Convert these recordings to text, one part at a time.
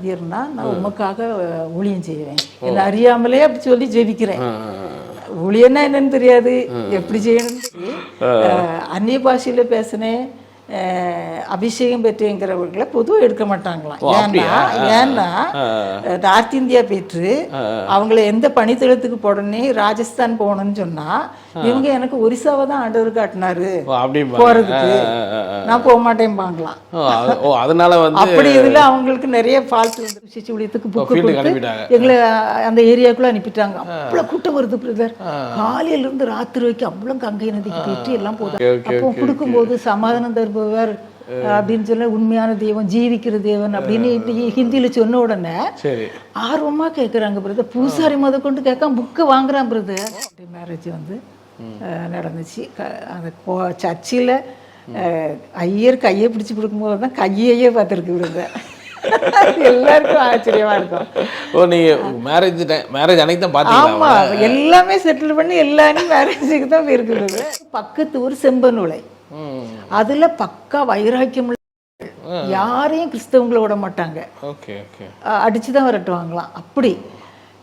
தந்தீர்னா நான் உமக்காக ஊழியம் செய்வேன். என்ன அறியாமலே அப்படி சொல்லி ஜெபிக்கிறேன். ஊழியன்னா என்னன்னு தெரியாது. எப்படி செய்யணும்னு அந்நிய பாஷையில பேசினேன். அபிஷேகம் பெற்றேங்கிறவர்களை பொதுவாக எடுக்க மாட்டாங்களாம். ஏன்னா ஏன்னா நார்த் இந்தியா போயிட்டு அவங்கள எந்த பணித்தளத்துக்கு போடனே ராஜஸ்தான் போகணும்னு சொன்னா இவங்க எனக்கு ஒரிசாவை தான் ஆண்டவர் காட்டினாரு போறதுக்கு. நான் போக அது- ஓ அதனால வந்து அப்படி இதுல அவங்களுக்கு நிறைய ஃபால்ட் வந்து சிச்சு ஊழியத்துக்கு புக்கு கொடுத்து. எங்களை அந்த ஏரியாக்குள்ள அனுப்பிட்டாங்க. அவ்வளவு கூட்டம் வருது பிரதர் காலையில இருந்து ராத்திரி வரைக்கும் அவ்வளவு கங்கை நதிக்கு போயிட்டு எல்லாம் போதும் அப்போ கொடுக்கும்போது சமாதானம் தருபவர் அப்படின்னு சொல்ல உண்மையான தெய்வம் ஜீவிக்கிற தேவன் அப்படின்னு ஹிந்தியில சொன்ன உடனே ஆர்வமா கேட்குறாங்க பிரதர் பூசாரி முத கொண்டு கேட்காம புக்கை வாங்குறான் பிரதர் மேரேஜ் வந்து நடந்துச்சு. அந்த கோ சர்ச்சில் ஐயர் கையை பிடிச்சி கொடுக்கும்போது தான் கையையே பார்த்துருக்கு பிரதர் எல்லாருக்கும் ஆச்சரியமா இருக்கும். ஓ நீங்க மேரேஜ் டைம் மேரேஜ் அன்னைக்கு தான் பாத்தீங்களா? ஆமா எல்லாமே செட்டில் பண்ணி எல்லாரும் மேரேஜுக்கு தான் போயிருக்குது பக்கத்து ஊர் செம்பனூலை ம். அதுல பக்கா வைராக்கியம் யாரையும் கிறிஸ்தவங்களை விட மாட்டாங்க. Okay okay. அடித்து தான் விரட்டுவாங்களாம். அப்படி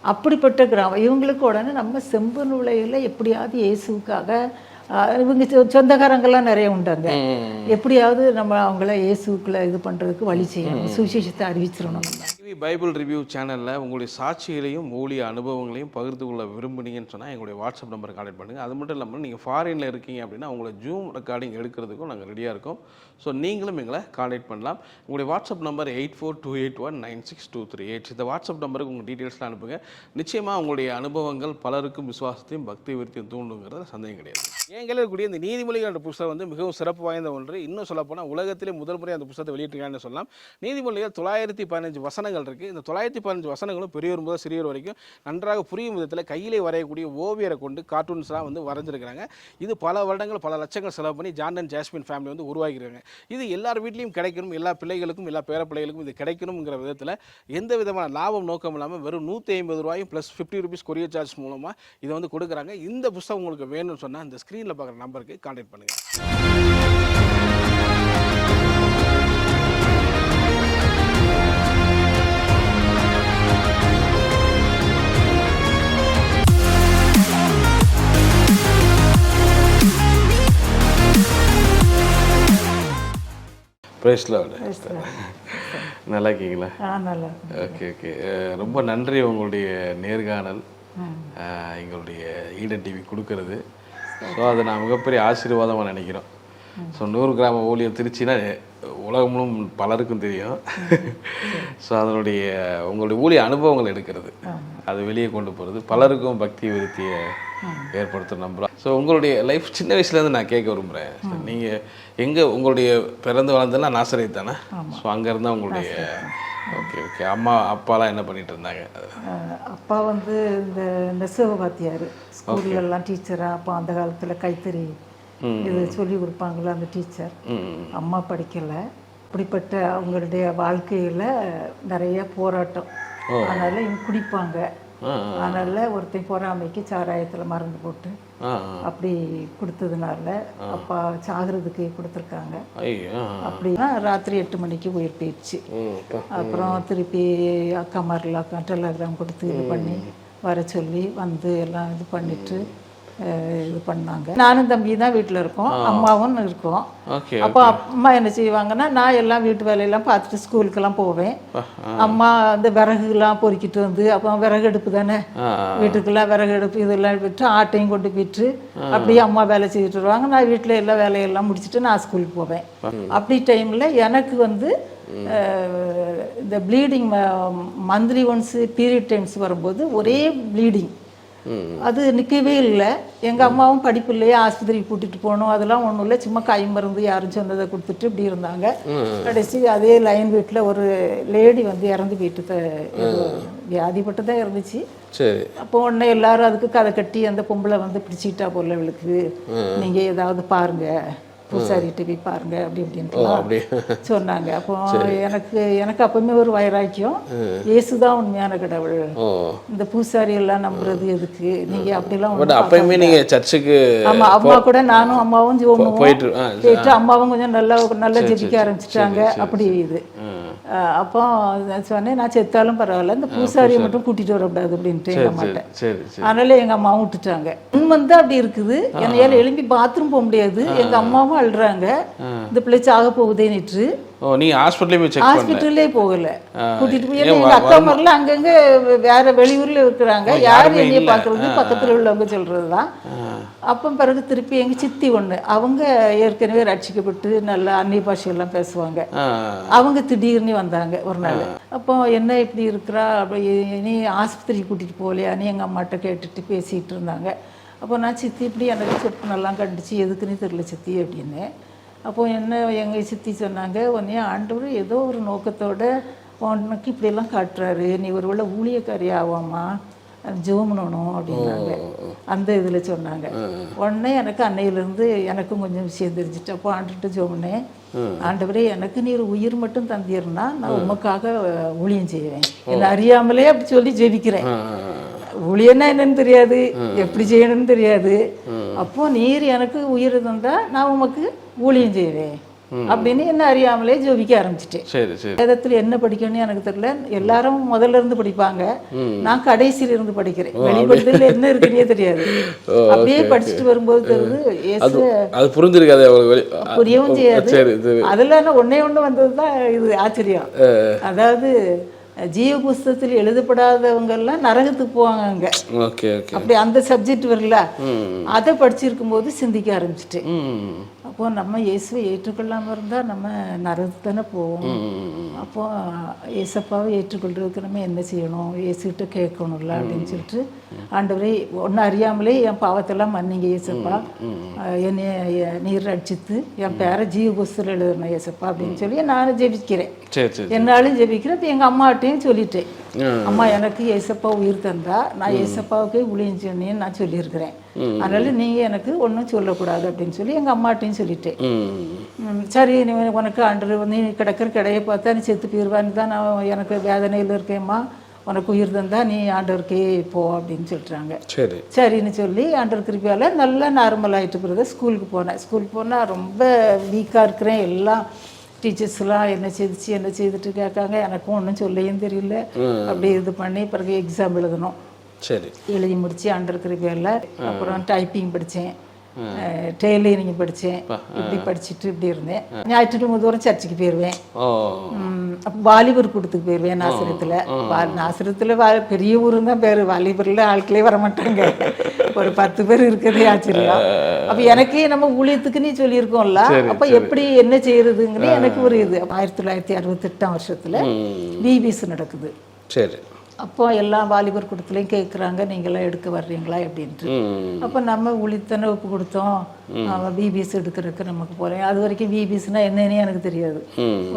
அப்படிப்பட்ட கிராமம் இவங்களுக்கு உடனே நம்ம செம்பு நுழையில் எப்படியாவது இயேசுவுக்காக அஹ், இவங்க சொ- சொந்தக்காரங்கெல்லாம் நிறைய உண்டாங்க. எப்படியாவது நம்ம அவங்கள இயேசுக்குள்ள இது பண்ணுறதுக்கு வழி செய்யணும். சுவிசேஷத்தை அறிவிச்சிடணும் நம்ம. டிவி பைபிள் ரிவ்யூ சேனலில் உங்களுடைய சாட்சிகளையும் ஊழிய அனுபவங்களையும் பகிர்ந்து கொள்ள விரும்புனீங்கன்னு சொன்னால் எங்களுடைய வாட்ஸ்அப் நம்பர் கான்டெக்ட் பண்ணுங்கள் அது மட்டும் இல்லாமல் நீங்கள் ஃபாரினில் இருக்கீங்க அப்படின்னா உங்களை ஜூம் ரெக்கார்டிங் எடுக்கிறதுக்கும் நாங்கள் ரெடியாக இருக்கோம். ஸோ நீங்களும் எங்களை காண்டாக்ட் பண்ணலாம். உங்களுடைய WhatsApp number eight four two eight one nine six two three eight இந்த வாட்ஸ்அப் நம்பருக்கு உங்கள் டீட்டெயில்ஸ்லாம் அனுப்புங்க. நிச்சயமாக உங்களுடைய அனுபவங்கள் பலருக்கும் விசுவாசத்தையும் பக்தி விருத்தியும் தூண்டுங்கிறத சந்தேகம் கிடையாது. என் இருக்கக்கூடிய இந்த நீதிமொழிகள் என்ற புத்தகம் வந்து மிகவும் சிறப்பு வாய்ந்த ஒன்று. இன்னும் சொல்லப்போனால் உலகத்திலே முதல் முறை அந்த புத்தகத்தை வெளியிட்டிருக்காங்கன்னு சொல்லலாம். நீதிமொழிகள் தொள்ளாயிரத்தி பதினஞ்சு வசனங்கள் இருக்குது இந்த தொள்ளாயிரத்தி பதினஞ்சு வசனங்களும் பெரியவர் முதல் சிறியவர் வரைக்கும் நன்றாக புரியும் விதத்தில் கையிலே வரையக்கூடிய ஓவியரை கொண்டு கார்ட்டூன்ஸ்லாம் வந்து வரைஞ்சிருக்கிறாங்க. இது பல வருடங்கள் பல லட்சங்கள் செலவு பண்ணி ஜான் ஜாஸ்மின் ஃபேமிலி வந்து உருவாக்கியிருக்காங்க. இது எல்லார் வீட்லேயும் கிடைக்கணும் எல்லா பிள்ளைகளுக்கும் எல்லா பேர பிள்ளைகளுக்கும் இது கிடைக்கணுங்கிற விதத்தில் எந்த விதமான லாபம் நோக்கம் இல்லாமல் வெறும் நூற்றி ஐம்பது ரூபாயும் plus fifty rupees courier charge மூலமாக இதை வந்து கொடுக்குறாங்க. இந்த புத்தகம் உங்களுக்கு வேணும்னு சொன்னால் இந்த ஸ்க்ரீனில் பார்க்குற நம்பருக்கு கான்டாக்ட் பண்ணுங்கள் நல்லா இருக்கீங்களா நல்லா. Okay okay. ரொம்ப நன்றி உங்களுடைய நேர்காணல். எங்களுடைய ஈடன் டிவி கொடுக்கறது. ஸோ அது நான் மிகப்பெரிய ஆசீர்வாதமாக நினைக்கிறோம். ஸோ நூறு கிராம ஊழியம் திருச்சினா உலகம் முழுவதும் பலருக்கும் தெரியும். ஸோ அதனுடைய உங்களுடைய ஊழிய அனுபவங்கள் எடுக்கிறது. அது வெளியே கொண்டு போகிறது பலருக்கும் பக்தி விருத்தியை ஏற்படுத்த நம்புகிறோம் ஸோ உங்களுடைய லைஃப் சின்ன வயசுலேருந்து நான் கேட்க விரும்புகிறேன் நீங்கள் எங்கே உங்களுடைய பிறந்து வளர்ந்தெல்லாம் நாசரே தானே? ஸோ அங்கே இருந்தால் உங்களுடைய ஓகே ஓகே அம்மா அப்பாலாம் என்ன பண்ணிட்டு இருந்தாங்க? அப்பா வந்து இந்த நெசவு வாத்தியார் ஸ்கூல்லலாம் டீச்சரா அப்போ அந்த காலத்தில் கைத்தறி இது சொல்லி கொடுப்பாங்களா அந்த டீச்சர். அம்மா படிக்கலை. அப்படிப்பட்ட அவங்களுடைய வாழ்க்கையில் நிறைய போராட்டம். அதனால இவங்க குடிப்பாங்க. அதனால ஒருத்தன் பொறாமைக்கு சாராயத்தில் மருந்து போட்டு அப்படி கொடுத்ததுனால அப்பா சாகிறதுக்கு கொடுத்துருக்காங்க. அப்படின்னா ராத்திரி எட்டு மணிக்கு உயிர் போயிடுச்சு. அப்புறம் திருப்பி அக்கா மாதிரிலாம் டெலகிராம் கொடுத்து இது பண்ணி வர சொல்லி வந்து எல்லாம் இது பண்ணிட்டு இது பண்ணாங்க நானும் தம்பி தான் வீட்டில் இருக்கோம். அம்மாவும் இருக்கோம். அப்போ அம்மா என்ன செய்வாங்கன்னா நான் எல்லாம் வீட்டு வேலையெல்லாம் பார்த்துட்டு ஸ்கூலுக்கெல்லாம் போவேன். அம்மா அந்த விறகுலாம் பொறுக்கிட்டு வந்து அப்போ விறகு அடுப்பு தானே? வீட்டுக்கெல்லாம் விறகு அடுப்பு இதெல்லாம் விட்டு ஆட்டையும் கொண்டு போயிட்டு அப்படியே அம்மா வேலை செய்துட்டு வருவாங்க. நான் வீட்டில் எல்லா வேலையெல்லாம் முடிச்சுட்டு நான் ஸ்கூலுக்கு போவேன். அப்படி டைமில் எனக்கு வந்து இந்த bleeding monthly once period times வரும்போது ஒரே ப்ளீடிங் அது நிற்கவே இல்லை. எங்கள் அம்மாவும் படிப்பு இல்லையே ஆஸ்பத்திரிக்கு கூட்டிகிட்டு போகணும் அதெல்லாம் ஒன்றும் இல்லை. சும்மா கை மருந்து யாரும் சொன்னதை கொடுத்துட்டு இப்படி இருந்தாங்க. கடைசி அதே லைன் வீட்டில் ஒரு லேடி வந்து இறந்து போயிட்டு வியாதிப்பட்டு தான் இருந்துச்சு. சரி. அப்போ உடனே எல்லாரும் அதுக்கு கதை கட்டி அந்த பொம்பளை வந்து பிடிச்சிக்கிட்டா போல இவளுக்கு நீங்க ஏதாவது பாருங்க. பூசாரிகிட்ட போய் பாருங்க அப்படி ஓ இப்படின்ட்டு அப்படி. சொன்னாங்க. அப்போ எனக்கு எனக்கு அப்பவுமே ஒரு வைராக்கியம் இயேசுதான் உண்மையான கடவுள். இந்த பூசாரி எல்லாம் நம்புறது எதுக்கு? நீங்க அப்படிலாம் அப்பயுமே நீங்கள் சர்ச்சுக்கு ஆமா அம்மா கூட நானும் அம்மாவும். போயிட்டு அம்மாவும் கொஞ்சம் நல்லா நல்லா ஜெபிக்க ஆரம்பிச்சிட்டாங்க. அப்படி இது. அப்போ நான் சொன்னேன் நான் செத்தாலும் பரவாயில்ல இந்த பூசாரியை மட்டும் கூட்டிட்டு வரக்கூடாது அப்படின்ட்டு எங்கள் அம்மாட்ட. அதனால எங்க அம்மாவும் விட்டுட்டாங்க. உன் வந்து அப்படி இருக்குது. என்னையால எழும்பி பாத்ரூம் போக முடியாது. எங்க அம்மாவும் அழுறாங்க. இந்த பிள்ளை சாக போகுதேன்னுட்டு ஓ நீங்கள் ஹாஸ்பிட்டலே போய் செக் பண்ணல ஹாஸ்பிட்டல்லே போகல. கூட்டிட்டு போய் எங்க அக்கா மாதிரிலாம் அங்கங்க வேற வெளியூர்ல இருக்கிறாங்க. யாரும் என்னைய பாக்குறது பக்கத்துல உள்ளவங்க சொல்றதுதான். அப்போ பிறகு திருப்பி எங்க சித்தி ஒண்ணு அவங்க ஏற்கனவே ரட்சிக்கப்பட்டு நல்லா அந்நிய பாஷையெல்லாம் பேசுவாங்க. அவங்க திடீர்னு வந்தாங்க ஒரு நாள். அப்போ என்ன இப்படி இருக்கிறா? அப்படி நீ ஆஸ்பத்திரி கூட்டிட்டு போகலையா நீ எங்கள் அம்மாட்ட கேட்டுட்டு பேசிட்டு இருந்தாங்க. அப்போ நான் சித்தி இப்படி எனக்கு சொப்பு நல்லா கண்டிச்சு எதுக்குன்னு தெரியல சித்தி அப்படின்னு. அப்போ என்ன எங்கள் சித்தி சொன்னாங்க உன்னைய ஆண்டவர் ஏதோ ஒரு நோக்கத்தோட உனக்கு இப்படியெல்லாம் காட்டுறாரு. நீ ஒரு வேளை ஊழியக்காரி ஆவாமா? ஜெபம் பண்ணணும் அப்படின்னாங்க. அந்த இதில் சொன்னாங்க. உடனே எனக்கு அன்னையிலேருந்து எனக்கும் கொஞ்சம் விஷயம் தெரிஞ்சிட்டு அப்போ ஆண்டுட்டு ஜெபம்னேன் ஆண்டவரே எனக்கு நீர் உயிர் மட்டும் தந்தீர்னா நான் உமக்காக ஊழியம் செய்வேன். என்னை அறியாமலே அப்படி சொல்லி ஜெபிக்கிறேன். ஊழியன்னா என்னன்னு தெரியாது எப்படி செய்யணும்னு தெரியாது. அப்போ நீர் எனக்கு உயிர் தந்தா நான் உமக்கு ஊழியம் செய்வேன். அப்படின்னு என்ன அறியாமலே ஜெபிக்க ஆரம்பிச்சிட்டேன். வேதத்துல என்ன படிக்கணும்னு எனக்கு தெரியல. எல்லாரும் முதல்ல இருந்து படிப்பாங்க. நான் கடைசியில இருந்து படிக்கிறேன். வெளிப்படுத்தல என்ன இருக்குன்னே தெரியாது. அப்படியே படிச்சுட்டு வரும்போது தெரியுது அது புரிஞ்சிருக்காது புரியவும் செய்யாது. சரி சரி. அதுல என்ன ஒண்ணே ஒண்ணு வந்ததுதான் இது ஆச்சரியம். அதாவது ஜீவ புஸ்தகத்தில் எழுதப்படாதவங்க எல்லாம் நரகத்துக்கு போவாங்க அங்க. அப்படி அந்த சப்ஜெக்ட் வரல அதை படிச்சிருக்கும் போது சிந்திக்க ஆரம்பிச்சிட்டேன். அப்போ நம்ம இயேசுவை ஏற்றுக்கொள்ளாம இருந்தா நம்ம நரகத்துக்கு தானே போவோம். அப்போ ஏசப்பாவை ஏற்றுக்கொள்றதுக்கு நம்ம என்ன செய்யணும்? ஏசுகிட்ட கேட்கணும்ல அப்படின்னு சொல்லிட்டு ஆண்டவரே ஒன்றும் அறியாமலே என் பாவத்தெல்லாம் மன்னிங்க அஹ் என்னைய நீர் அடிச்சித்து என் பேரை ஜீவ புஸ்தகம் எழுதணும் ஏசப்பா அப்படின்னு சொல்லி நானும் ஜெபிக்கிறேன். என்னாலும் ஜெபிக்கிறேன். இப்போ எங்கள் அம்மாட்டையும் சொல்லிட்டேன். அம்மா எனக்கு ஏசப்பா உயிர் தந்தா நான் ஏசப்பாவுக்கே ஊழியம் செய்யணும்னு நான் சொல்லியிருக்கிறேன். அதனால நீங்க எனக்கு ஒன்றும் சொல்லக்கூடாது அப்படின்னு சொல்லி எங்கள் அம்மாட்டையும் சொல்லிட்டேன். சரி நீ உனக்கு ஆண்டு நீ கிடக்கிற கடையை பார்த்தா நீ செத்து போயிடுவான்னு தான் நான் எனக்கு வேதனையில் இருக்கேம்மா. உனக்கு உயிர் தந்தா நீ ஆண்டவருக்கே போ அப்படின்னு சொல்லிட்டாங்க சரி. சரின்னு சொல்லி ஆண்டவர் கிருப்பியால் நல்லா நார்மல் ஆகிட்டு பிறகு ஸ்கூலுக்கு போனேன். ஸ்கூலுக்கு போனால் ரொம்ப வீக்காக இருக்கிறேன். எல்லாம் டீச்சர்ஸ்லாம் என்ன செய்துச்சு என்ன செய்துட்டு கேட்காங்க. எனக்கும் ஒன்றும் சொல்லையும் தெரியல. அப்படி இது பண்ணி பிறகு எக்ஸாம் எழுதணும். சரி. எழுதி முடிச்சு அண்டர் கிருப்பியால் அப்புறம் டைப்பிங் படித்தேன் டெய்லரிங் படித்தேன் இப்படி படிச்சுட்டு இப்படி இருந்தேன். ஞாயிற்றுக்கிழமை தூரம் சர்ச்சுக்கு போயிடுவேன் அப்ப வாலிபர் கூட்டத்துக்கு போயிருவேன் நாசிரத்தில். நாசிரத்தில் பெரிய ஊருன்னு தான் பேர். வாலிபரில் ஆட்களே வர மாட்டாங்க. ஒரு பத்து பேர் இருக்கிறதே ஆச்சரியம். அப்போ எனக்கே நம்ம ஊழியத்துக்குன்னே சொல்லியிருக்கோம்ல. அப்போ எப்படி என்ன செய்யறதுங்கன்னு எனக்கு ஒரு இது. ஆயிரத்தி தொள்ளாயிரத்தி அறுபத்தெட்டாம் வருஷத்தில் பிபிசி நடக்குது. சரி. அப்போ எல்லாம் வாலிபர் கூட்டத்துலேயும் கேட்குறாங்க நீங்களாம் எடுக்க வர்றீங்களா? அப்படின்ட்டு. அப்போ நம்ம உளித்தனை ஒப்பு கொடுத்தோம். அவன் பிபிஎஸ் எடுக்கிறதுக்கு நமக்கு போகிறேன் அது வரைக்கும் பிபிஎஸ்னா என்னன்னே எனக்கு தெரியாது.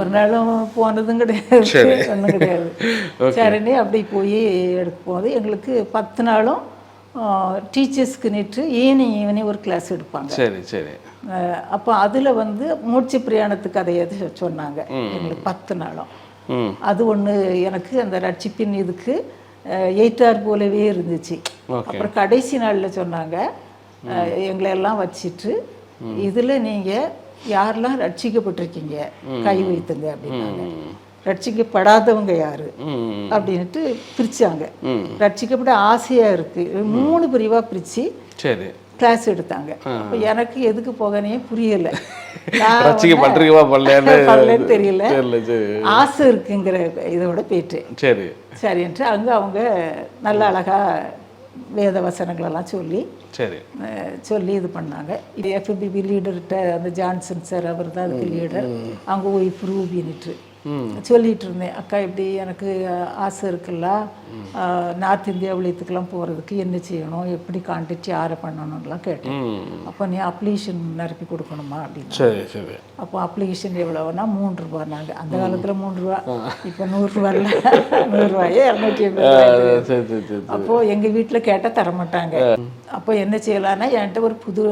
ஒரு நாளும் போனதும் கிடையாது. ஒன்றும் கிடையாது. சரின்னு அப்படி போய் எடுக்க போது எங்களுக்கு பத்து நாளும் டீச்சர்ஸ்க்கு நேற்று ஈவினிங் ஈவினிங் ஒரு கிளாஸ் எடுப்பாங்க. சரி சரி. அப்போ அதில் வந்து மூச்சு பிரயாணத்து கதையை சொன்னாங்க. எங்களுக்கு பத்து நாளும். அது ஒன்று எனக்கு அந்த ரட்சிப்பின் இதுக்கு எயிட்டார் போலவே இருந்துச்சு. அப்புறம் கடைசி நாளில் சொன்னாங்க. அஹ், எங்களை எல்லாம் வச்சிட்டு இதில் நீங்கள் யாரெல்லாம் ரட்சிக்கப்பட்டிருக்கீங்க? கை வைத்துங்க அப்படின்னாங்க. ரட்சிக்கப்படாதவங்க யாரு? அப்படின்ட்டு பிரிச்சாங்க. ரட்சிக்கப்பட ஆசையாக இருக்கு. மூணு பிரிவாக பிரித்து சரி. கிளாஸ் எடுத்தாங்க. அப்போ எனக்கு எதுக்கு போகனே புரியலை. பண்ணலன்னு தெரியல. சரி. ஆசை இருக்குங்கிற இதோட போயிட்டு. சரி. சரின்ட்டு அங்கே அவங்க நல்ல அழகா வேத வசனங்களெல்லாம் சொல்லி சரி. சொல்லி இது பண்ணாங்க. இது எஃபிபிபி லீடர்கிட்ட அந்த ஜான்சன் சார் அவர் தான் அதுக்கு லீடர் அவங்க ஒய்ஃப் ரூபின்னுட்டு சொல்லிட்டு இருந்தேன் அக்கா இப்படி எனக்கு ஆசை இருக்குல்ல? நார்த் இந்தியா விளியத்துக்கெல்லாம் போகிறதுக்கு என்ன செய்யணும்? எப்படி கான்டாக்ட் யாரை பண்ணணும்லாம் கேட்டேன். அப்போ நீ அப்ளிகேஷன் நிரப்பி கொடுக்கணுமா? அப்படின்னு. சரி சரி. அப்போ அப்ளிகேஷன் எவ்வளவுனா மூன்று ரூபா நாங்கள் அந்த காலத்தில் மூன்று ரூபா இப்போ நூறுரூவாயில் நூறுரூவாயே இரநூத்தி எண்பது ரூபாய் சரி சரி சரி அப்போ எங்க வீட்டில் கேட்டால் தர மாட்டாங்க. அப்போ என்ன செய்யலாம்னா என்கிட்ட ஒரு புது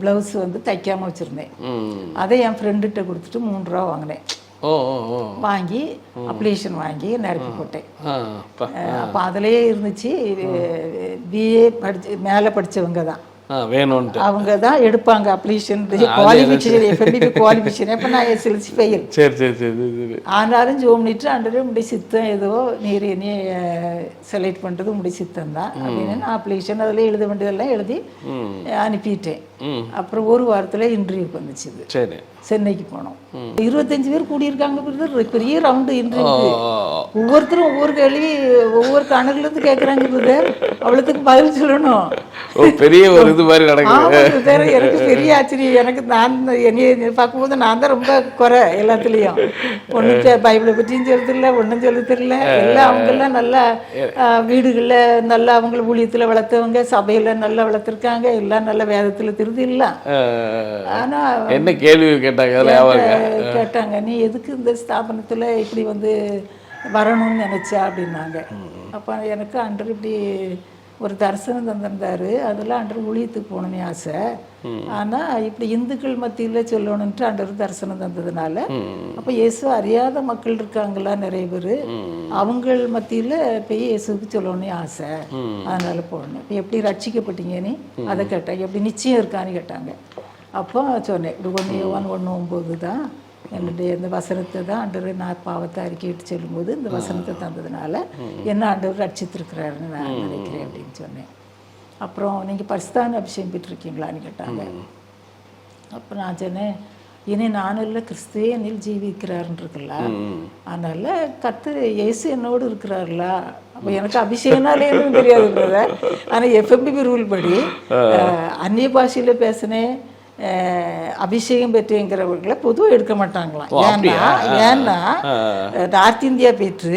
ப்ளவுஸ் வந்து தைக்காம வச்சிருந்தேன். அதை என் ஃப்ரெண்டுகிட்ட கொடுத்துட்டு மூணு ரூபா வாங்கினேன். வாங்கி அப்ளிகேஷன் வாங்கி நிரப்பி போட்டேன். அப்போ அதுலேயே இருந்துச்சு பிஏ படிச்சு மேலே படிச்சவங்க தான். ஆ வேணும்ன்ட்டு. அவங்க தான் எடுப்பாங்க அப்ளிகேஷன் குவாலிஃபிகேஷன் எப்போ நான் எஸ்எல்சி ஃபெயில் சரி சரி சரி ஆனாலும் ஜோம் பண்ணிட்டு ஆண்டரே முடி சித்தம் ஏதோ நீர் என்னைய செலக்ட் பண்ணுறது முடி சித்தம் தான். அப்படின்னு நான் அப்ளிகேஷன் அதில் எழுத வேண்டியதெல்லாம் எழுதி அனுப்பிட்டேன். அப்புறம் ஒரு வாரத்தில் இன்டர்வியூக்கு வந்துச்சு சரி. சென்னைக்கு போனோம். இருபத்தஞ்சு பேர் கூடியிருக்காங்க பெரிய ரவுண்டு இன்டர்வியூ ஒவ்வொருத்தரும் ஒவ்வொரு கேள்வி ஒவ்வொரு கணக்குல இருந்து கேட்குறாங்க பிரதர். அவ்வளோத்துக்கு பதில் சொல்லணும். பெரிய ஒரு இது மாதிரி நடக்குது. எனக்கு பெரிய ஆச்சரியம். எனக்கு நான் என்னைய பார்க்கும்போது நான் தான் ரொம்ப குறை எல்லாத்துலேயும். ஒன்றும் பைபிளை பற்றியும் சொல்ல தெரியல ஒன்றும் சொல்ல தெரியல எல்லாம் அவங்கெல்லாம் நல்லா வீடுகளில் நல்லா அவங்கள ஊழியத்தில் வளர்த்தவங்க சபையில் நல்லா வளர்த்துருக்காங்க. எல்லாம் நல்ல வேதத்தில் திருதி இல்லை. ஆனால் என்ன கேள்வி கேட்டாங்க? கேட்டாங்க நீ எதுக்கு இந்த ஸ்தாபனத்தில் இப்படி வந்து வரணும்னு நினைச்சா? அப்படின்னாங்க. அப்போ எனக்கு அன்று இப்படி ஒரு தரிசனம் தந்திருந்தாரு. அதில் அன்று ஊழியத்துக்கு போகணும்னு ஆசை. ஆனால் இப்படி இந்துக்கள் மத்தியில் சொல்லணுன்ட்டு அன்று தரிசனம் தந்ததுனால அப்போ இயேசு அறியாத மக்கள் இருக்காங்களா நிறைய பேர். அவங்கள் மத்தியில் போய் இயேசுக்கு சொல்லணும்னு ஆசை. அதனால போகணும். இப்போ எப்படி ரட்சிக்கப்பட்டீங்க நீ? அதை கேட்டாங்க எப்படி நிச்சயம் இருக்கான்னு கேட்டாங்க. அப்போ சொன்னேன் இப்படி ஒன்று ஒன்று ஒன்று ஒம்பது தான். என்னுடைய இந்த வசனத்தை தான் ஆண்டவர் நான் பாவத்தை அறிக்கையிட்டு சொல்லும்போது இந்த வசனத்தை தந்ததுனால என்ன ஆண்டவர் ரட்சித்திருக்கிறாருன்னு நான் நினைக்கிறேன் அப்படின்னு சொன்னேன். அப்புறம் நீங்கள் பரிசுத்தான அபிஷேகம் பெற்றிருக்கீங்களான்னு கேட்டாங்க. அப்போ நான் சொன்னேன் இனி நானும் இல்லை கிறிஸ்துவே என்னில் இருக்குல்ல அதனால கத்து இயேசு என்னோடு இருக்கிறாருல. அப்போ எனக்கு அபிஷேகனாலே எதுவும் தெரியாது brother. ஆனா எஃப்எம்பி ரூல் படி அந்நிய பாஷையில பேசினேன். அபிஷேகம் பெற்றேங்கிறவர்களை பொதுவாக எடுக்க மாட்டாங்களாம். ஏன்னா ஏன்னா நார்த் இந்தியா போயிட்டு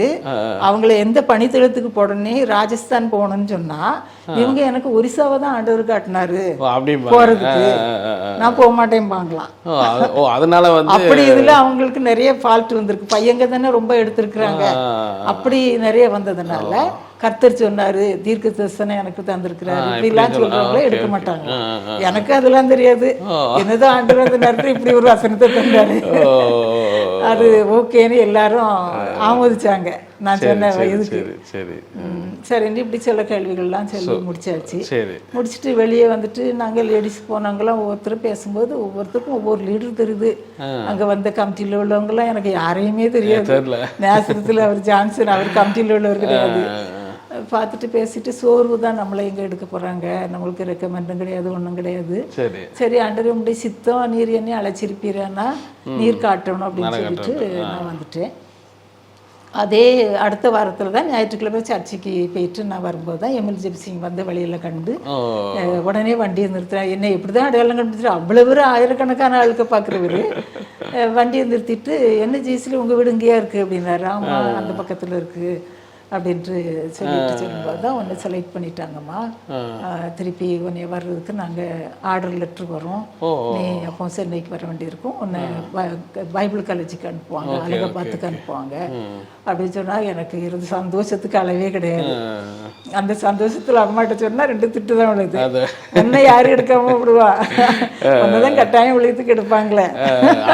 அவங்கள எந்த பனித்தளத்துக்கு போடனே ராஜஸ்தான் போகணும்னு சொன்னா இவங்க எனக்கு ஒரிசாவை தான் ஆண்டவர் காட்டினாரு போறதுக்கு. நான் போக அது- ஓ அதனால வந்து அப்படி இதுல அவங்களுக்கு நிறைய ஃபால்ட் வந்திருக்கு. பையங்க தானே ரொம்ப எடுத்திருக்கிறாங்க. அப்படி நிறைய வந்ததுனால கர்த்தர் சொன்னாரு தீர்க்க தரிசனம் எனக்கு தந்திருக்கிறாரு. இப்படிலாம் சொல்றவங்களே எடுக்க மாட்டாங்க. எனக்கு அதெல்லாம் தெரியாது. என்னதான் ஆண்டு நேரத்தில் இப்படி ஒரு வசனத்தை தந்தாரு. அது ஓகேன்னு எல்லாரும் ஆமோதிச்சாங்க. நான் சொன்ன இதுக்கு. சரி இப்படி சில கேள்விகள்லாம் சொல்லி முடிச்சாச்சு. முடிச்சுட்டு வெளியே வந்துட்டு நாங்கள் லேடிஸ் போனவங்களாம் ஒவ்வொருத்தரும் பேசும்போது ஒவ்வொருத்தருக்கும் ஒவ்வொரு லீடர் தெரியுது. அங்க வந்த கமிட்டியில் உள்ளவங்கலாம் எனக்கு யாரையுமே தெரியாது. தெரியல. நேசரத்தில் அவர் ஜான்சன் அவர் கமிட்டியில் உள்ளவர் கிடையாது. பார்த்துட்டு பேசிட்டு சோர்வு தான் நம்மளை எங்கே எடுக்க போறாங்க. நம்மளுக்கு ரெக்கமெண்டும் கிடையாது ஒன்றும் கிடையாது. சரி. சரி ஆண்டவர் உங்களுடைய சித்தம் நீர் என்னை அழைச்சிருப்பீரன்னா நீர் காட்டணும் அப்படின்னு சொல்லிட்டு நான் வந்துட்டேன். அதே அடுத்த வாரத்தில் தான் ஞாயிற்றுக்கிழமை சர்ச்சுக்கு போயிட்டு நான் வரும்போது தான் எம்எல் சிங் வந்து வழியில் கண்டு உடனே வண்டியை நிறுத்துறேன் என்ன இப்படி தான் அடையாளம் கண்டுட்டு அவ்வளோ பேர் ஆயிரக்கணக்கான ஆளுக்க பார்க்குறவர். வண்டியை நிறுத்திட்டு என்ன ஜெய்சில் உங்கள் வீடு இங்கேயா இருக்குது அப்படின்னாரு. ஆமாம் அந்த பக்கத்தில் இருக்குது அப்படின்ட்டு சொல்லிட்டு சொல்லும்போது தான் ஒன்று செலக்ட் பண்ணிட்டாங்கம்மா. திருப்பி உன்னை வர்றதுக்கு நாங்கள் ஆர்டர் லெட்ரு வரும். நீ அப்போ சென்னைக்கு வர வேண்டியிருக்கும். உன்னை பைபிள் காலேஜுக்கு அனுப்புவாங்க. அழகப்பாத்துக்கு அனுப்புவாங்க. அப்படின்னு சொன்னால் எனக்கு இருந்த சந்தோஷத்துக்கு அளவே கிடையாது. அந்த சந்தோஷத்துல அம்மாட்ட சொன்னா ரெண்டு திட்டு தான் விழுது. உன்னை யாரும் எடுக்காம விடுவா? உன்னதான் கட்டாயம் விழுத்துக்கு எடுப்பாங்களே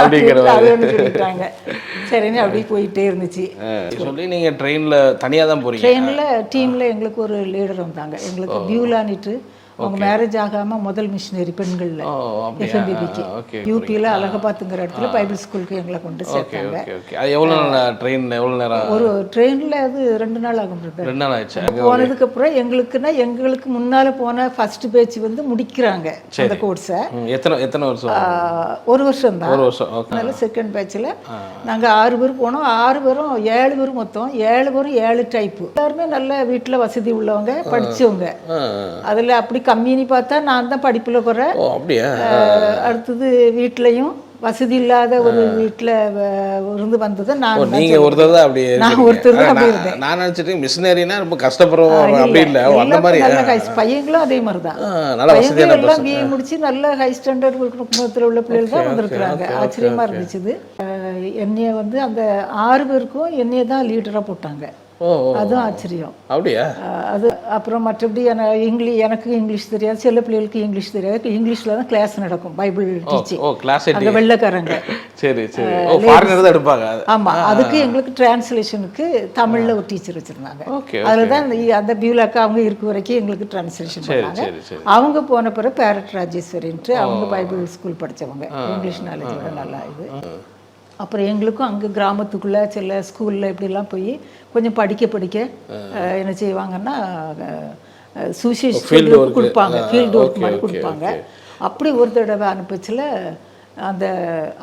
அது ஒன்று சொல்லிட்டாங்க. சரின்னு அப்படியே போயிட்டே இருந்துச்சு. சொல்லி நீங்க ட்ரெயின்ல தனியா தான் போறீங்க. ட்ரெயினில் டீமில் எங்களுக்கு ஒரு லீடர் வந்தாங்க. எங்களுக்கு பியூலானிட்டு அவங்க மேரேஜ் ஆகாம முதல் மிஷினரி பெண்கள்ல எஃப்எம்பிபிக்கு யூபியில் அழகபாத்துங்கிற இடத்துல பைபிள் ஸ்கூலுக்கு எங்களை கொண்டு சேர்த்தாங்க. எவ்வளோ ட்ரெயின் எவ்வளோ நேரம்? ஒரு ட்ரெயினில் அது ரெண்டு நாள் ஆகும். ரெண்டு நாள் ஆயிடுச்சு. அங்கே போனதுக்கு அப்புறம் எங்களுக்குன்னா எங்களுக்கு முன்னால போன ஃபர்ஸ்ட் பேட்ச் வந்து முடிக்கிறாங்க அந்த கோர்ஸை எத்தனை எத்தனை வருஷம்? ஒரு வருஷம் தான். ஒரு வருஷம் அதனால செகண்ட் பேட்சில் நாங்க ஆறு பேர் போனோம். ஆறு பேரும் ஏழு பேர் மொத்தம். ஏழு பேரும் ஏழு டைப்பு எல்லாருமே நல்ல வீட்டுல வசதி உள்ளவங்க படிச்சவங்க. ஆ. அதுல அப்படி கம்மின்னு பார்த்தா நான் தான் படிப்புல குறை ஓ அப்படியா? அஹ், அடுத்தது வீட்லயும் வசதி இல்லாத ஒரு வீட்டுல இருந்து வந்ததை நான் தான் நீங்க ஒருத்தர் தான் அப்படி நான். ஒருத்தர் தான் அப்படி நான் நான் நினச்சிட்டு மிஷினரினா ரொம்ப கஷ்டப்படுறோம் அப்படி இல்லை. அந்த மாதிரி பையங்களும் அதே மாதிரி தான் நல்ல பையங்களும் எல்லாம் பிஏ முடிச்சு நல்ல ஹை ஸ்டாண்டர்ட் குடும்பத்தில் உள்ள பிள்ளைகள் தான் வந்திருக்கிறாங்க. ஆச்சரியமா இருந்துச்சு என்னைய வந்து அந்த ஆறு பேருக்கும் என்னைய தான் லீடரா போட்டாங்க. அதுவும் ஆச்சரியம். அப்படியா? அது அப்புறம் மற்றபடி இங்கிலீஷ் எனக்கு இங்கிலீஷ் தெரியாது செல்ல பிள்ளைகளுக்கு இங்கிலீஷ் தெரியாது. இங்கிலீஷில் தான் கிளாஸ் நடக்கும் பைபிள் டீச்சிங் ஓ கிளாஸ் அங்கே வெள்ளைக்காரங்க. சரி சரி. ஓ ஃபாரினர் தான் எடுப்பாங்க. ஆமா அதுக்கு எங்களுக்கு டிரான்ஸ்லேஷனுக்கு தமிழ்ல ஒரு டீச்சர் வச்சிருந்தாங்க. அதில் தான் அந்த பியூலாக்கா அவங்க இருக்க வரைக்கும் எங்களுக்கு டிரான்ஸ்லேஷன் பண்ணாங்க. அவங்க போன பிறகு பேரட் ராஜேஸ்வரின்ட்டு அவங்க பைபிள் ஸ்கூல் படிச்சவங்க. இங்கிலீஷ் நாலேஜோட நல்லா இது. அப்புறம் எங்களுக்கும் அங்கே கிராமத்துக்குள்ளே சில ஸ்கூலில் இப்படிலாம் போய் கொஞ்சம் படிக்க படிக்க என்ன செய்வாங்கன்னா சொல்லிக் கொடுப்பாங்க. ஃபீல்டு ஒர்க் மாதிரி கொடுப்பாங்க. அப்படி ஒரு தடவை அனுப்பிச்சில் அந்த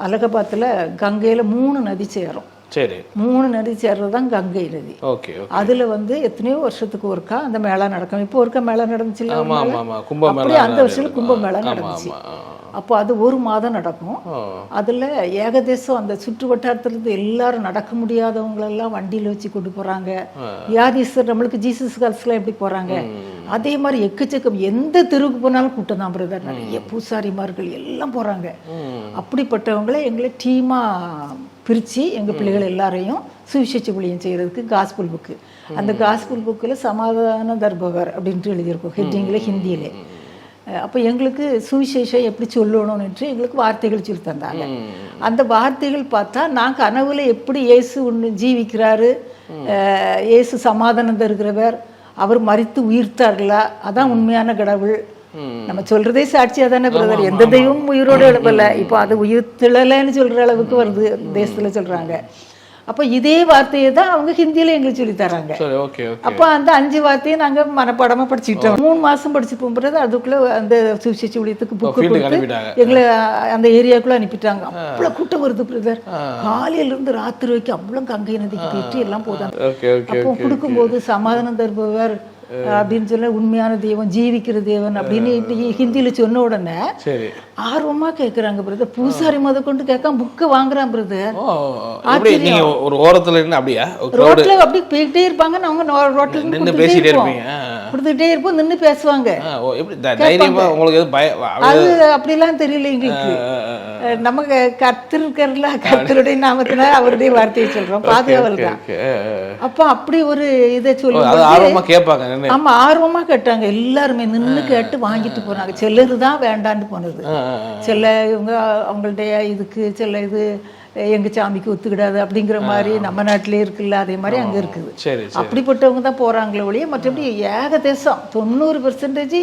அலகாபாத்தில் கங்கையில் மூணு நதி சேரும். சரி. மூணு நதி சேர்றது தான் கங்கை நதி. ஓகே அதுல வந்து எத்தனையோ வருஷத்துக்கு ஒருக்கா அந்த மேளா நடக்கும். இப்போ ஒருக்கா மேளா நடந்துச்சு இல்ல ஒரு ஆமா மேளா? ஆமா ஆமா. கும்பமேளா அப்படி அந்த வருஷத்துல கும்பமேளா ஆமா நடந்துச்சு. அப்போ அது ஒரு மாதம் நடக்கும். அதுல ஏகதேசம் அந்த சுற்று வட்டாரத்துல இருந்து எல்லாரும் நடக்க முடியாதவங்களெல்லாம் வண்டியில வச்சு கொண்டு போறாங்க. வியாதிஸ்தர் நம்மளுக்கு ஜீசஸ் கால்ஸ்லாம் எப்படி போறாங்க? அதே மாதிரி எக்கச்சக்கம். எந்த தெருவுக்கு போனாலும் கூட்டம் தான் பிரதர். நிறைய பூசாரிமார்கள் எல்லாம் போறாங்க. அப்படிப்பட்டவங்கள எங்களை டீமா பிரித்து எங்கள் பிள்ளைகள் எல்லாரையும் சுவிசேஷ ஊழியம் செய்கிறதுக்கு காஸ்புல் புக்கு அந்த காஸ்புல் புக்கில் சமாதான தர்பகர் அப்படின்ட்டு எழுதியிருக்கோம் ஹெட்டிங்கில் ஹிந்தியில். அப்போ எங்களுக்கு சுவிசேஷம் எப்படி சொல்லணும்னுட்டு எங்களுக்கு வார்த்தைகள் சொல்லி தந்தாங்க. அந்த வார்த்தைகள் பார்த்தா நான் கனவுல எப்படி இயேசு ஒன்று ஜீவிக்கிறாரு இயேசு சமாதானம் தருகிறவர் அவர் மறித்து உயிர்த்தார்களா? அதான் உண்மையான கடவுள். நம்ம சொல்றதே சாட்சியா தானே பிரதர் எந்த தெய்வமும் உயிரோடு எழுப்பல. இப்போ அது உயிர் திழலைன்னு சொல்ற அளவுக்கு வருது தேசத்துல சொல்றாங்க. அப்போ இதே வார்த்தையை தான் அவங்க ஹிந்தியில எங்களுக்கு சொல்லி தராங்க. அப்போ அந்த அஞ்சு வார்த்தையை நாங்க மனப்பாடமா படிச்சுக்கிட்டோம். மூணு மாசம் படிச்சு போகும்போது அதுக்குள்ள அந்த சுவிசேஷ ஊழியத்துக்கு புக்கு கொடுத்து எங்களை அந்த ஏரியாக்குள்ள அனுப்பிட்டாங்க. அவ்வளவு கூட்டம் வருது பிரதர் காலையில இருந்து ராத்திரி வரைக்கும் அவ்வளவு கங்கை நதிக்கு போயிட்டு எல்லாம் போதாங்க அப்போ கொடுக்கும்போது சமாதானம் தருபவர் அப்படின்னு சொல்ல உண்மையான தெய்வம் ஜீவிக்கிற தேவன் அப்படின்னு ஹிந்தியில சொன்ன உடனே ஆர்வமா கேக்குறாங்க பிரதர் பூசாரி முத கொண்டு கேட்காம புக்கு வாங்குறான் பிரதர் நீங்க ஒரு ஓரத்துல இருந்து அப்படியா? ரோட்ல அப்படி போயிட்டே இருப்பாங்க அவங்க ரோட்ல கொடுத்துட்டே பேசிட்டே இருப்பீங்க. கொடுத்துட்டே இருப்போம் நின்னு பேசுவாங்க. உங்களுக்கு அது அப்படிலாம் தெரியல எங்களுக்கு. நமக்கு கர்த்தர் இருக்காருல்ல கர்த்தருடைய நாமத்தினால அவருடைய வார்த்தையை சொல்றோம். பாதுகாவல் தான் அப்போ அப்படி ஒரு இதை சொல்லி ஆர்வமா கேட்பாங்க. ஆமா ஆர்வமா கேட்டாங்க. எல்லாருமே நின்னு கேட்டு வாங்கிட்டு போனாங்க. சிலர் தான் வேண்டான்னு போனது. சில இவங்க அவங்கள்ட்ட இதுக்கு சில இது எங்க சாமிக்கு ஒத்துக்கிடாது அப்படிங்கிற மாதிரி நம்ம நாட்டிலே இருக்குல்ல அதே மாதிரி அங்க இருக்குது. அப்படிப்பட்டவங்க தான் போறாங்களே ஒழிய மற்றபடி ஏகதேசம் தொண்ணூறு பெர்சன்டேஜ்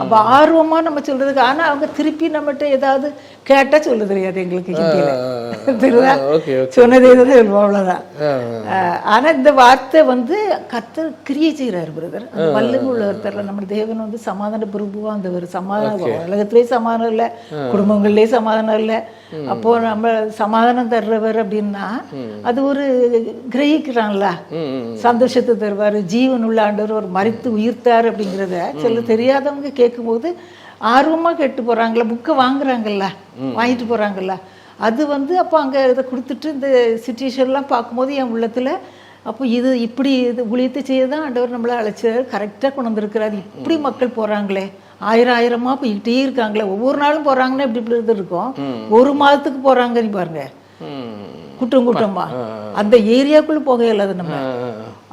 அப்போ ஆர்வமா நம்ம சொல்றதுக்கு ஆனா அவங்க திருப்பி நம்மகிட்ட ஏதாவது கேட்டா சொல்ல தெரியாது எங்களுக்கு ஹிந்தியில? சொன்னதே தான் சொல்லுவோம் அவ்வளவுதான். அஹ் ஆனா இந்த வார்த்தை வந்து கர்த்தர் கிரியை செய்கிறார் பிரதர் அந்த வல்லமை உள்ள ஒருத்தர்ல நம்ம தேவன் வந்து சமாதான பிரபுவா அந்த சமாதானம். உலகத்திலேயே சமாதானம் இல்லை குடும்பங்கள்லயே சமாதானம் இல்லை அப்போ நம்ம சமாதானம் தர்றவர் அப்படின்னா அது ஒரு கிரகிக்கிறான்ல. சந்தோஷத்தை தருவார். ஜீவன் உள்ள ஆண்டவர் ஒரு மறித்து உயிர்த்தார் அப்படிங்கிறத சில தெரியாதவங்க கேட்கும்போது ஆர்வமா கேட்டு போறாங்களா புக்கை வாங்குறாங்கல்ல. வாங்கிட்டு போறாங்கல்ல. அது வந்து அப்போ அங்கே இதை கொடுத்துட்டு இந்த சுச்சுவேஷன்லாம் பார்க்கும்போது என் உள்ளத்துல அப்போ இது இப்படி இது ஊழியத்தை செய்ய தான் ஆண்டவர் நம்மளை அழைச்சார் கரெக்டாக கொண்டு வந்திருக்கிறாரு. இப்படி மக்கள் போகிறாங்களே ஆயிரம் ஆயிரமா போய்கிட்டே இருக்காங்களே. ஒவ்வொரு நாளும் போகிறாங்கன்னா இப்படி இப்படி இது இருக்கும்? ஒரு மாதத்துக்கு போகிறாங்கன்னு பாருங்க. கூட்டம் கூட்டமா அந்த ஏரியாக்குள்ளே போக இயலாது நம்ம.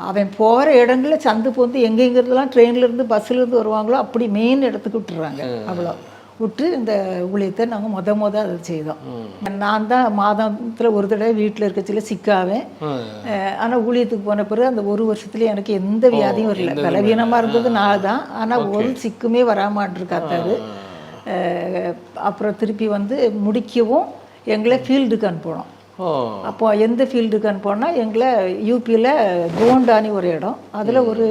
அவன் போகிற இடங்கள்ல சந்து போந்து எங்கெங்கிறதுலாம் ட்ரெயின்ல இருந்து பஸ்ல இருந்து வருவாங்களோ அப்படி மெயின் இடத்துக்கு விட்டுறாங்க. அவ்வளோ விட்டு இந்த ஊழியத்தை நாங்கள் முத முத அதை செய்தோம். நான் தான் மாதத்துல ஒரு தடவை வீட்டில் இருக்கச்சில சிக்காவேன் அஹ் ஆனா ஊழியத்துக்கு போன பிறகு அந்த ஒரு வருஷத்துல எனக்கு எந்த வியாதியும் வரல. பலவீனமா இருந்தது நான் தான். ஆனா ஒரு சிக்குமே வராமாட்டிருக்காத்தாரு அப்புறம் திருப்பி வந்து முடிக்கவும் எங்களை ஃபீல்டுக்கு அனுப்பணும் அப்போ எந்த ஃபீல்டுக்கு அனுப்போனா எங்களை யூபியில் கோண்டானி ஒரு இடம். அதில் ஒரு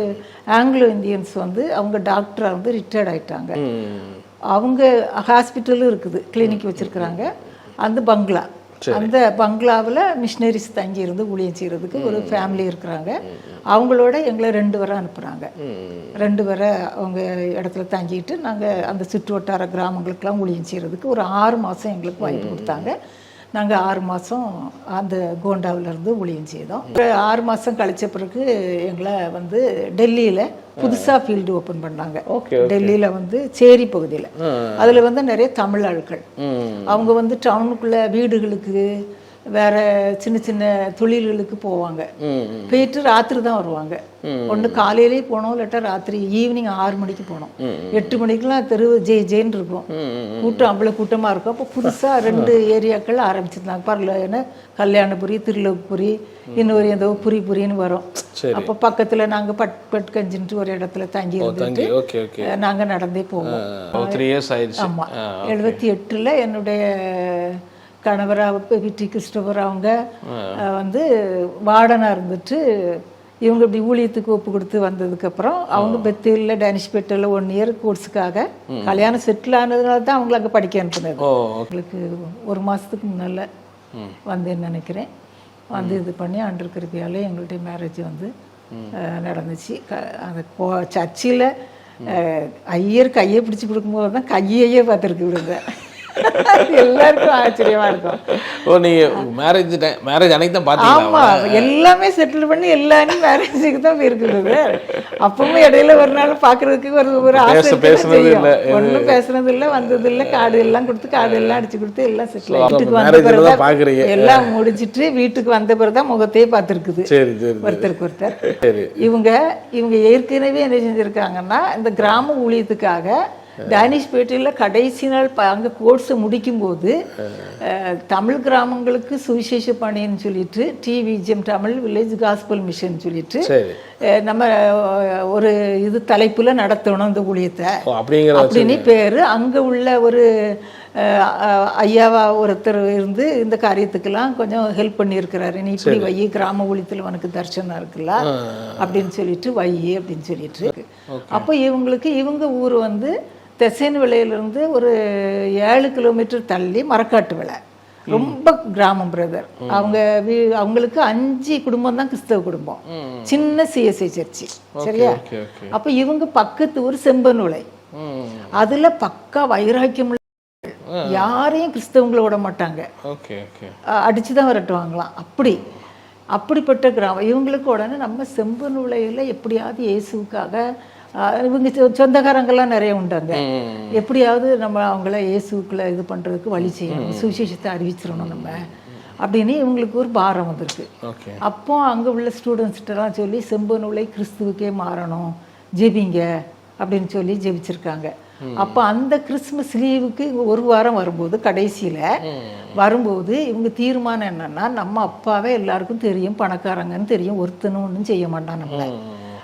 ஆங்கிலோ இந்தியன்ஸ் வந்து அவங்க டாக்டராக வந்து ரிட்டையர்ட் ஆயிட்டாங்க. ம். அவங்க ஹாஸ்பிட்டலும் இருக்குது கிளினிக் வச்சுருக்குறாங்க. அந்த பங்களா. அந்த பங்களாவில் மிஷினரிஸ் தங்கி இருந்து ஊழியம் செய்கிறதுக்கு ஒரு ஃபேமிலி இருக்கிறாங்க. அவங்களோட எங்களை ரெண்டு வரை அனுப்புகிறாங்க ரெண்டு வரை அவங்க இடத்துல தங்கிட்டு நாங்கள் அந்த சுற்று வட்டார கிராமங்களுக்கெல்லாம் ஊழியம் செய்கிறதுக்கு ஒரு ஆறு மாதம் எங்களுக்கு வாய்ப்பு கொடுத்தாங்க. நாங்கள் ஆறு மாதம் அந்த கோண்டாவுல இருந்து ஊழியம் செய்தோம். ஆறு மாதம் கழிச்ச பிறகு எங்களை வந்து டெல்லியில் புதுசாக ஃபீல்டு ஓப்பன் பண்ணாங்க. ஓகே டெல்லியில் வந்து சேரி பகுதியில். அதில் வந்து நிறைய தமிழ் ஆட்கள். அவங்க வந்து டவுனுக்குள்ள வீடுகளுக்கு வேற சின்ன சின்ன தொழில்களுக்கு போவாங்க. போயிட்டு ராத்திரி தான் வருவாங்க. ஒன்று காலையிலேயே போனோம் இல்லாட்டா ராத்திரி ஈவினிங் ஆறு மணிக்கு போனோம். எட்டு மணிக்கெல்லாம் தெரு ஜெய் ஜெயின் இருக்கும். கூட்டம் அவ்வளோ கூட்டமாக இருக்கும். அப்போ புதுசாக ரெண்டு ஏரியாக்கள் ஆரம்பிச்சிருந்தாங்க. பரல என்ன? கல்யாணபுரி திருலோக்புரி இன்னொரு ஏதோ புரி புரின்னு வரும். அப்போ பக்கத்தில் நாங்கள் பட் பட்கஞ்சின்ட்டு ஒரு இடத்துல தங்கி இருந்துட்டு நாங்கள் நடந்தே போவோம். த்ரீ இயர்ஸ் ஆமாம் எழுபத்தி எட்டில் என்னுடைய கணவராக டி. கிறிஸ்டபர் அவங்க வந்து வார்டனாக இருந்துட்டு இவங்க இப்படி ஊழியத்துக்கு ஒப்பு கொடுத்து வந்ததுக்கப்புறம் அவங்க பெத்தேலில் டேனிஷ் பெட்டில் ஒன் இயர் கோர்ஸுக்காக கல்யாணம் செட்டில் ஆனதுனால தான் அவங்கள அங்கே படிக்க அனுப்புனது. அவங்களுக்கு ஒரு மாதத்துக்கு முன்னால் வந்தேன்னு நினைக்கிறேன். வந்து இது பண்ணி ஆண்டு கிருப்பியால் எங்களுடைய மேரேஜ் வந்து நடந்துச்சு. அந்த கோ சர்ச்சில் ஐயர் கையை பிடிச்சி கொடுக்கும்போது தான் கையையே பார்த்துருக்கு விடுங்க எல்லாருக்கும் ஆச்சரியமா இருக்கும். ஓ நீங்க மேரேஜ் மேரேஜ் அன்னைக்கு தான் பாத்தீங்களா? ஆமா எல்லாமே செட்டில் பண்ணி எல்லாரும் மேரேஜுக்கு தான் போயிருக்குது அப்பவும் இடையில ஒரு நாள் பாக்குறதுக்கு ஒரு ஒரு ஆசை பேசுனது இல்ல. ஒன்றும் பேசுனது இல்ல வந்தது இல்ல காடு எல்லாம் கொடுத்து காடு எல்லாம் அடிச்சு கொடுத்து எல்லாம் செட்டில் வீட்டுக்கு வந்த பிறகு பாக்குறீங்க. எல்லாம் முடிச்சிட்டு வீட்டுக்கு வந்த பிறகு தான் முகத்தையே பார்த்துருக்குது. சரி சரி ஒருத்தருக்கு ஒருத்தர். இவங்க இவங்க ஏற்கனவே என்ன செஞ்சுருக்காங்கன்னா இந்த கிராம ஊழியத்துக்காக டேனிஷ் பேட்டையில் கடைசி நாள் அங்கே கோர்ஸை முடிக்கும்போது தமிழ் கிராமங்களுக்கு சுவிசேஷ பணின்னு சொல்லிட்டு TVGM Tamil village gospel mission சொல்லிட்டு நம்ம ஒரு இது தலைப்புல நடத்தணும் இந்த ஊழியத்தை. அப்படின்னு பேர் அங்கே உள்ள ஒரு ஐயாவா ஒருத்தர் இருந்து இந்த காரியத்துக்கெல்லாம் கொஞ்சம் ஹெல்ப் பண்ணியிருக்கிறாரு. நீ இப்படி வை கிராம ஊழியத்தில் உனக்கு தர்ஷனம் இருக்குல்ல? அப்படின்னு சொல்லிட்டு வை அப்படின்னு சொல்லிட்டு அப்போ இவங்களுக்கு இவங்க ஊர் வந்து தெசைன் விலையிலிருந்து ஒரு ஏழு கிலோமீட்டர் தள்ளி மரக்காட்டு விலை ரொம்ப கிராமம் பிரதர் அவங்க வீ அவங்களுக்கு அஞ்சு குடும்பம் தான் கிறிஸ்தவ குடும்பம். சின்ன சிஎஸ்ஐ சர்ச்சு. சரியா? அப்போ இவங்க பக்கத்து ஊர் செம்பனுலை ம். அதுல பக்கா வைராக்கியம் யாரையும் கிறிஸ்தவங்களை விட மாட்டாங்க. அடிச்சு தான் விரட்டுவாங்களாம். அப்படி. அப்படிப்பட்ட கிராமம். இவங்களுக்கு உடனே நம்ம செம்பு நுழையில எப்படியாவது இயேசுவுக்காக அஹ் இவங்க சொ- சொந்தக்காரங்கெல்லாம் நிறைய உண்டாங்க. எப்படியாவது நம்ம அவங்கள இயேசுக்குள்ள இது பண்றதுக்கு வழி செய்யணும் சுவிசேஷத்தை அறிவிச்சிடணும் நம்ம. அப்படின்னு இவங்களுக்கு ஒரு பாரம் வந்திருக்கு. அப்போ அங்கே உள்ள ஸ்டூடெண்ட்ஸ்கிட்டலாம் சொல்லி செம்பு நூலை கிறிஸ்துவுக்கே மாறணும் ஜெபிங்க அப்படின்னு சொல்லி ஜெபிச்சிருக்காங்க. அப்போ அந்த கிறிஸ்மஸ் லீவுக்கு ஒரு வாரம் வரும்போது கடைசியில் வரும்போது இவங்க தீர்மானம் என்னன்னா நம்ம அப்பாவே எல்லாருக்கும் தெரியும் பணக்காரங்கன்னு தெரியும் ஒருத்தனும் ஒன்றும் செய்ய மாட்டான் நம்மள.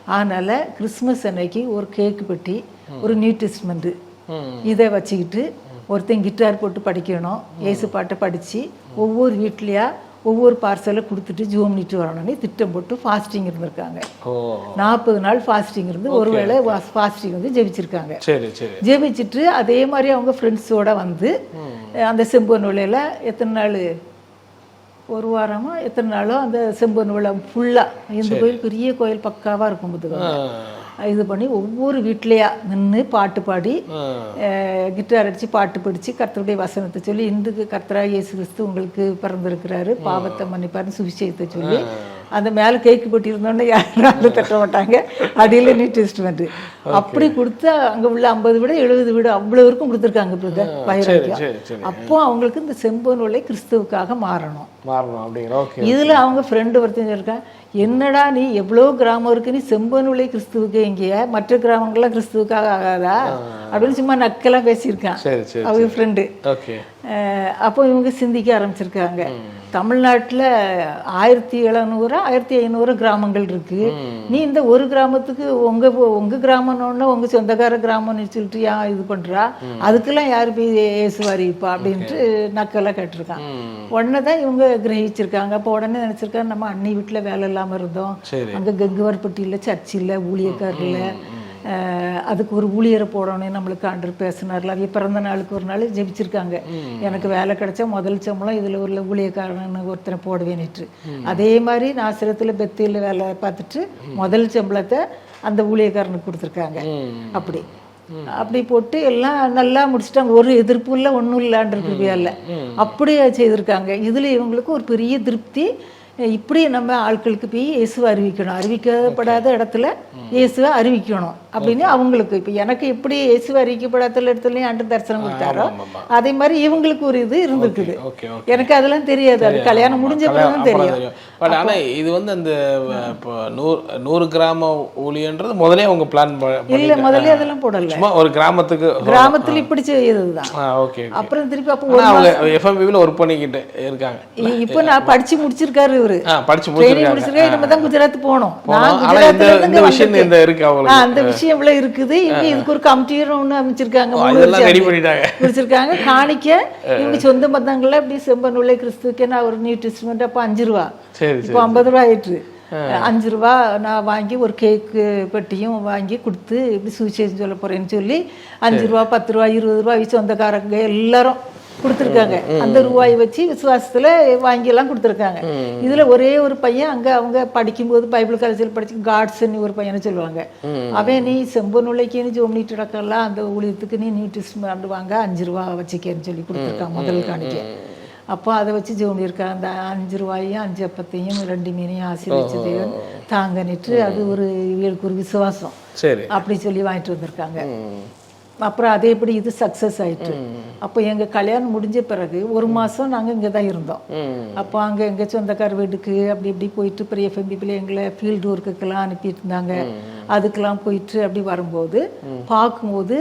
அதனால கிறிஸ்மஸ் அன்னைக்கு ஒரு கேக்கு பெட்டி ஒரு நியூ டெஸ்ட்மெண்ட்டு இதை வச்சுக்கிட்டு ஒருத்தன் கிட்டார் போட்டு படிக்கணும் ஏசு பாட்டை படித்து ஒவ்வொரு வீட்லையா ஒவ்வொரு பார்சலை கொடுத்துட்டு ஜூம் பண்ணிட்டு வரணும்னு திட்டம் போட்டு ஃபாஸ்டிங் இருந்திருக்காங்க. நாற்பது நாள் ஃபாஸ்டிங் இருந்து ஒருவேளை ஃபாஸ்டிங் வந்து ஜெபிச்சிருக்காங்க. சரி சரி. ஜெபிச்சுட்டு அதே மாதிரி அவங்க ஃப்ரெண்ட்ஸோட வந்து அந்த செம்பு நுழையில எத்தனை நாள்? ஒரு வாரமா எத்தனை நாளோ அந்த செம்பு நுழை ஃபுல்லாக இந்த கோயில் பெரிய கோயில் பக்காவாக இருக்கும் பார்த்துக்கோங்க. இது பண்ணி ஒவ்வொரு வீட்லையா நின்று பாட்டு பாடி கிட்டார் அடித்து பாட்டு படித்து கர்த்தருடைய வசனத்தை சொல்லி இன்றைக்கு கர்த்தரா இயேசு கிறிஸ்து உங்களுக்கு பிறந்திருக்கிறாரு பாவத்தை மன்னிப்பாருன்னு சுவிசேஷத்தை சொல்லி அந்த மேலே கேக்கு போட்டி இருந்தோன்னே யாரும் தட்ட மாட்டாங்க. அடியில் நீ டெஸ்ட்மெண்ட் அப்படி கொடுத்து அங்கே உள்ள ஐம்பது விட எழுபது வீடு அவ்வளோ வரைக்கும் கொடுத்துருக்காங்க பிரதர் வைராக்கியம். அப்போ அவங்களுக்கு இந்த செம்பு நூலை கிறிஸ்துவுக்காக மாறணும். மாறணும் அப்படிங்கிற ஓகே இதுல அவங்க ஃப்ரெண்டு ஒருத்தன் சொல்லியிருக்கான் என்னடா நீ எவ்வளோ கிராமம் இருக்கு நீ செம்பனுலை கிறிஸ்துவுக்கு எங்கேயா மற்ற கிராமங்கள்லாம் கிறிஸ்துவுக்காக ஆகாதா? அப்படின்னு சும்மா நக்கெல்லாம் பேசியிருக்கான். அவங்க ஃப்ரெண்டு அப்போ இவங்க சிந்திக்க ஆரம்பிச்சிருக்காங்க. தமிழ்நாட்டில் ஆயிரத்தி எழுநூறு ஆயிரத்தி ஐநூறு கிராமங்கள் இருக்கு. நீ இந்த ஒரு கிராமத்துக்கு உங்க உங்க கிராமம்னு உங்க சொந்தக்கார கிராமம்னு சொல்லிட்டு ஏன் இது பண்றா. அதுக்கெல்லாம் யாரு போய் இயேசு அறிவிப்பா அப்படின்ட்டு நக்கெல்லாம் கேட்டிருக்கான். உடனே தான் இவங்க கிரகிச்சிருக்காங்க. அப்போ உடனே நினைச்சிருக்காங்க நம்ம அண்ணி வீட்டுல வேலை இல்லாம இருந்தோம். அங்க கங்குவார்பட்டியில் சர்ச் இல்லை ஊழியக்காரர் இல்லை அஹ் அதுக்கு ஒரு ஊழியரை போடணும் நம்மளுக்கு ஆண்டர் பேசினார்ல. அவங்க பிறந்த நாளுக்கு ஒரு நாள் ஜெபிச்சிருக்காங்க. எனக்கு வேலை கிடைச்சா முதல் சம்பளம் இதில் ஒரு ஊழியக்காரன் ஒருத்தனை போடுவேன்னுட்டு அதே மாதிரி நாசிரத்தில் பெத்தியில் வேலை பார்த்துட்டு முதல் சம்பளத்தை அந்த ஊழியக்காரனுக்கு கொடுத்துருக்காங்க. அப்படி. அப்படி போட்டு எல்லாம் நல்லா முடிச்சிட்டாங்க. ஒரு எதிர்ப்பு இல்லை ஒன்றும் இல்லான்ற கிருபியால. அப்படியே செய்திருக்காங்க. இதில் இவங்களுக்கு ஒரு பெரிய திருப்தி. இப்படி நம்ம ஆட்களுக்கு போய் இயேசுவை அறிவிக்கணும். அறிவிக்கப்படாத இடத்துல இயேசுவை அறிவிக்கணும். அப்படின்னு அவங்களுக்கு இப்போ எனக்கு எப்படி இயேசு அறிக்கப்படாத இடத்துலையும் ஆண்டு தரிசனம் கொடுத்தாரோ. அதே மாதிரி இவங்களுக்கு ஒரு இது இருந்திருக்குது. எனக்கு அதெல்லாம் தெரியாது. அது கல்யாணம் முடிஞ்ச பிறகு தெரியும். பட் ஆனா இது வந்து அந்த இப்போ நூறு நூறு கிராம ஊழியன்றது முதலே அவங்க பிளான் இல்ல முதல்ல அதெல்லாம் போடல. சும்மா ஒரு கிராமத்துக்கு கிராமத்துல இப்படி செய்யறதுதான். ஓகே அப்புறம் திருப்பி அப்போ அவங்க எஃப்எம்பிவில் ஒர்க் பண்ணிக்கிட்டு இருக்காங்க. இப்போ நான் படிச்சு முடிச்சிருக்காரு இவரு. படிச்சு முடிச்சிருக்கேன் இனிமே தான் குஜராத் போனோம். இந்த விஷயம். இந்த இருக்கு அவங்களுக்கு. அந்த விஷயம் இவ்வளவு இருக்குது? இவங்க இதுக்கு ஒரு கமிட்டியும் ஒண்ணு அமைச்சிருக்காங்க முடிச்சிருக்காங்க காணிக்க இவங்க சொந்த பந்தங்கள்ல இப்படி செம்பனுள்ள கிறிஸ்துவுக்கு நான் ஒரு நியூ டெஸ்ட்மெண்ட் அப்போ அஞ்சு ரூபா. இப்போ ஐம்பது ரூபா ஆயிட்டு அஞ்சு ரூபா நான் வாங்கி ஒரு கேக்கு பெட்டியும் வாங்கி கொடுத்து இப்படி சுவிசேஷம் சொல்ல போறேன்னு சொல்லி அஞ்சு ரூபா பத்து ரூபா இருபது ரூபா சொந்தக்காரங்க எல்லாரும் கொடுத்துருக்காங்க. அந்த ரூபாயை வச்சு விசுவாசத்துல வாங்கி எல்லாம் கொடுத்துருக்காங்க இதுல ஒரே ஒரு பையன் அங்க அவங்க படிக்கும்போது பைபிள் காலேஜில் படிச்சு காட்ஸ்ன்னு ஒரு பையனை சொல்லுவாங்க. அவன் நீ செம்பனுள்ளைக்கு நீ ஜோம்னிட்டு நடக்கலாம் அந்த ஊழியத்துக்கு நீ நீட்டிஸ் வாங்க அஞ்சு ரூபா வச்சுக்கேன்னு சொல்லி கொடுத்துருக்கான் முதல் காணிக்க. அப்போ அதை வச்சு ஜோம் இருக்கா அந்த அஞ்சு ரூபாயும் அஞ்சு அப்பத்தையும் ரெண்டு மீனையும் ஆசீர்வச்சதையும் தாங்கன்னுட்டு அது ஒரு இவங்களுக்கு ஒரு விசுவாசம். அப்படி சொல்லி வாங்கிட்டு வந்திருக்காங்க. அப்புறம் அதே எப்படி இது சக்ஸஸ் ஆயிட்டு. அப்போ எங்க கல்யாணம் முடிஞ்ச பிறகு ஒரு மாசம் நாங்க இங்க தான் இருந்தோம் அப்போ அங்க எங்க சொந்தக்கார வீட்டுக்கு அப்படி இப்படி போயிட்டு பெரிய ஃபேமிலியில் எங்களை ஃபீல்டு ஒர்க்குக்கெல்லாம் அனுப்பிட்டு இருந்தாங்க. அதுக்கெல்லாம் போயிட்டு அப்படி வரும்போது பார்க்கும்போது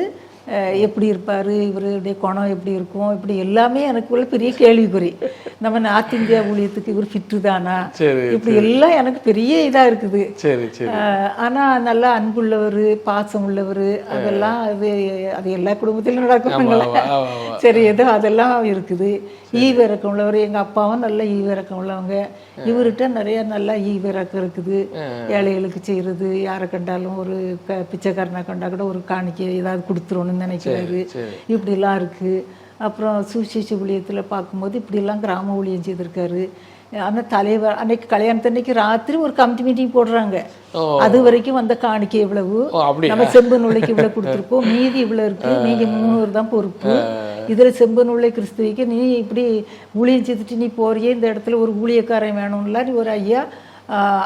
எப்படி இருப்பாரு இவருடைய குணம் எப்படி இருக்கும் இப்படி எல்லாமே எனக்குள்ள பெரிய கேள்விக்குறி. நம்ம நார்த் இந்தியா ஊழியத்துக்கு இவர் ஃபிட்டு தானா? இப்படி எல்லாம் எனக்கு பெரிய இதா இருக்குது. சரி சரி. ஆஹ் ஆனா நல்லா அன்புள்ளவர் பாசம் உள்ளவர் அதெல்லாம் அது அது எல்லா குடும்பத்திலும் ஆமா. சரி ஏதோ அதெல்லாம் இருக்குது. ஈவிரக்கம் உள்ளவர் எங்க அப்பாவும் நல்ல ஈவிரக்கம் உள்ளவங்க. இவர்கிட்ட நிறைய நல்ல ஈவிரக்கம் இருக்குது. ஏழைகளுக்கு செய்யறது யாரை கண்டாலும் ஒரு க பிச்சைக்காரனை கண்டா கூட ஒரு காணிக்கை ஏதாவது கொடுத்துருவோம்னு நினைக்கிறாரு. இப்படிலாம் இருக்கு. அப்புறம் சுவிசேஷ ஊழியத்தில் பார்க்கும்போது இப்படிலாம் கிராம ஊழியம் செய்திருக்காரு. அந்த தலைவர் அன்னைக்கு கல்யாணத்தன்னைக்கு ராத்திரி ஒரு கமிட்டி மீட்டிங் போடுறாங்க. அது வரைக்கும் வந்த காணிக்கை அப்படி நம்ம செம்பு நூலைக்கு இவ்வளவு கொடுத்துருக்கோம் மீதி இவ்வளவு இருக்கு. நீங்க மூணு பேர் தான் பொறுப்பு. இதுல செம்பு நூலை கிறிஸ்துவிக்கு நீ இப்படி ஊழியம் செய்துட்டு நீ போறியே இந்த இடத்துல ஒரு ஊழியக்காரன் வேணும்ல நீ ஒரு ஐயா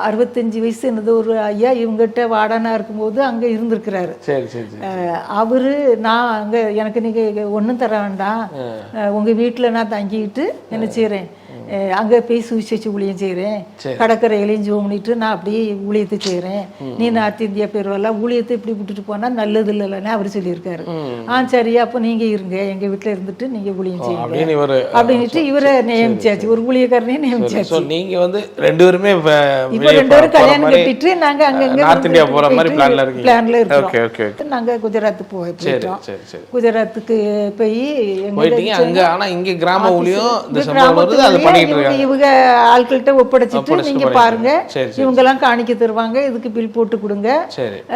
அறுபத்தஞ்சு வயசு என்னது ஒரு ஐயா இவங்ககிட்ட வாடானா இருக்கும்போது அங்க இருந்திருக்கிறாரு. அவரு நான் அங்க எனக்கு நீங்க ஒண்ணும் தர வேண்டாம். அஹ் உங்க வீட்டுல நான் தங்கிட்டு என்ன செய்றேன்? அஹ் அங்க போய் சுவிசேஷ ஊழியம் செய்றேன். கடற்கரையிலையும் ஜோம் பண்ணிட்டு நான் அப்படியே ஊழியத்தை செய்றேன். நீ நார்த் இந்தியா பேருவெல்லாம் ஊழியத்தை இப்படி விட்டுட்டு போனா நல்லது இல்லைன்னு அவர் சொல்லியிருக்காரு. ஆ சரி அப்போ நீங்க இருங்க எங்க வீட்டுல இருந்துட்டு நீங்க ஊழியம் செய்யுங்க. அப்படின்ட்டு இவரை நியமிச்சாச்சு. ஒரு ஊழியக்காரனையும் நியமிச்சாச்சு. ஸோ நீங்க வந்து ரெண்டு பேருமே இப்ப ரெண்டு பேரும் கல்யாணம் கட்டிட்டு நாங்க அங்கங்க நார்த் இந்தியா போற மாதிரி பிளான்ல இருக்கீங்க. பிளான்ல ஓகே ஓகே இருக்கிறோம் நாங்க குஜராத் போயிட்டோம். குஜராத்துக்கு போய் அங்க ஆனா இங்க கிராம ஊழியம் வருது அதை பண்ணிட்டு இவங்க ஆட்கள்கிட்ட ஒப்படைச்சிட்டு நீங்க பாருங்க. இவங்க எல்லாம் காணிக்க தருவாங்க. இதுக்கு பில் போட்டு கொடுங்க.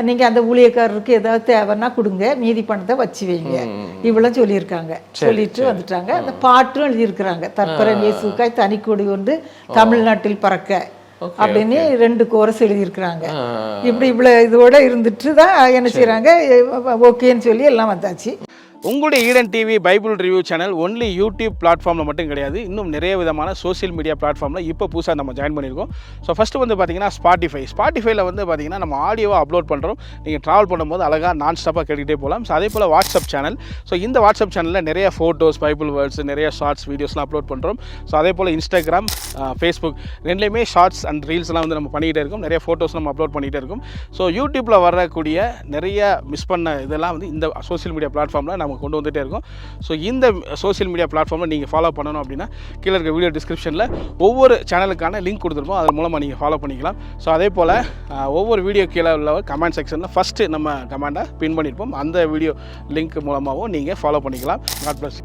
நீங்க அந்த ஊழியக்காரருக்கு ஏதாவது தேவைன்னா கொடுங்க. மீதி பணத்தை வச்சு வைங்க. இவ்வளவு சொல்லியிருக்காங்க. சொல்லிட்டு வந்துட்டாங்க. அந்த பாட்டும் எழுதியிருக்கிறாங்க. தற்பரம் இயேசுக்காய் தனிக்கொடி ஒன்று தமிழ்நாட்டில் பறக்க அப்படின்னு ரெண்டு கோரஸ் எழுதியிருக்கிறாங்க. இப்படி இவ்வளவு இதோட இருந்துட்டு தான் என்ன செய்றாங்க? ஓகேன்னு சொல்லி எல்லாம் வந்தாச்சு. உங்களுடைய Eden TV Bible review channel only YouTube பிளாட்ஃபார்மில் மட்டும் கிடையாது. இன்னும் நிறைய விதமான சோஷியல் மீடியா பிளாட்ஃபார்மில் இப்போ புதுசாக நம்ம ஜாயின் பண்ணியிருக்கோம். ஸோ ஃபஸ்ட்டு வந்து பார்த்தீங்கன்னா ஸ்பாட்டிஃபை ஸ்பாட்டிஃபைல வந்து பார்த்தீங்கன்னா நம்ம ஆடியோவை அப்லோட் பண்ணுறோம் நீங்கள் ட்ராவல் பண்ணும்போது அழகாக நான் ஸ்டாப்பாக கேட்டுக்கிட்டே போகலாம் ஸோ அதே போல் வாட்ஸ்அப் சேனல் ஸோ இந்த வாட்ஸ்அப் சேனலில் நிறைய ஃபோட்டோஸ் பைபிள் வேர்ட்ஸ் நிறைய ஷார்ட்ஸ் வீடியோஸ்லாம் அப்லோட் பண்ணுறோம் ஸோ அதே போல் இன்ஸ்டாகிராம் ஃபேஸ்புக் ரெண்டுலேயுமே ஷார்ட்ஸ் அண்ட் ரீல்ஸ்லாம் வந்து நம்ம பண்ணிக்கிட்டே இருக்கோம். நிறைய ஃபோட்டோஸ் நம்ம அப்லோட் பண்ணிகிட்டே இருக்கோம். ஸோ யூடியூப்பில் வரக்கூடிய நிறைய மிஸ் பண்ண இதெல்லாம் வந்து இந்த சோஷியல் மீடியா பிளாட்ஃபார்மில் நம்ம கொண்டு வந்துகிட்டே இருக்கோம். ஸோ இந்த சோஷியல் மீடியா பிளாட்ஃபார்மில் நீங்கள் ஃபாலோ பண்ணணும் அப்படின்னா கீழே இருக்க வீடியோ டிஸ்கிரிப்ஷனில் ஒவ்வொரு சேனலுக்கான லிங்க் கொடுத்துருப்போம். அது மூலமாக நீங்கள் ஃபாலோ பண்ணிக்கலாம். ஸோ அதே போல் ஒவ்வொரு வீடியோ கீழே உள்ள கமெண்ட் செக்ஷனில் ஃபஸ்ட்டு நம்ம கமெண்ட்டை பின் பண்ணியிருப்போம் அந்த வீடியோ லிங்க் மூலமாகவும் நீங்கள் ஃபாலோ பண்ணிக்கலாம். God plus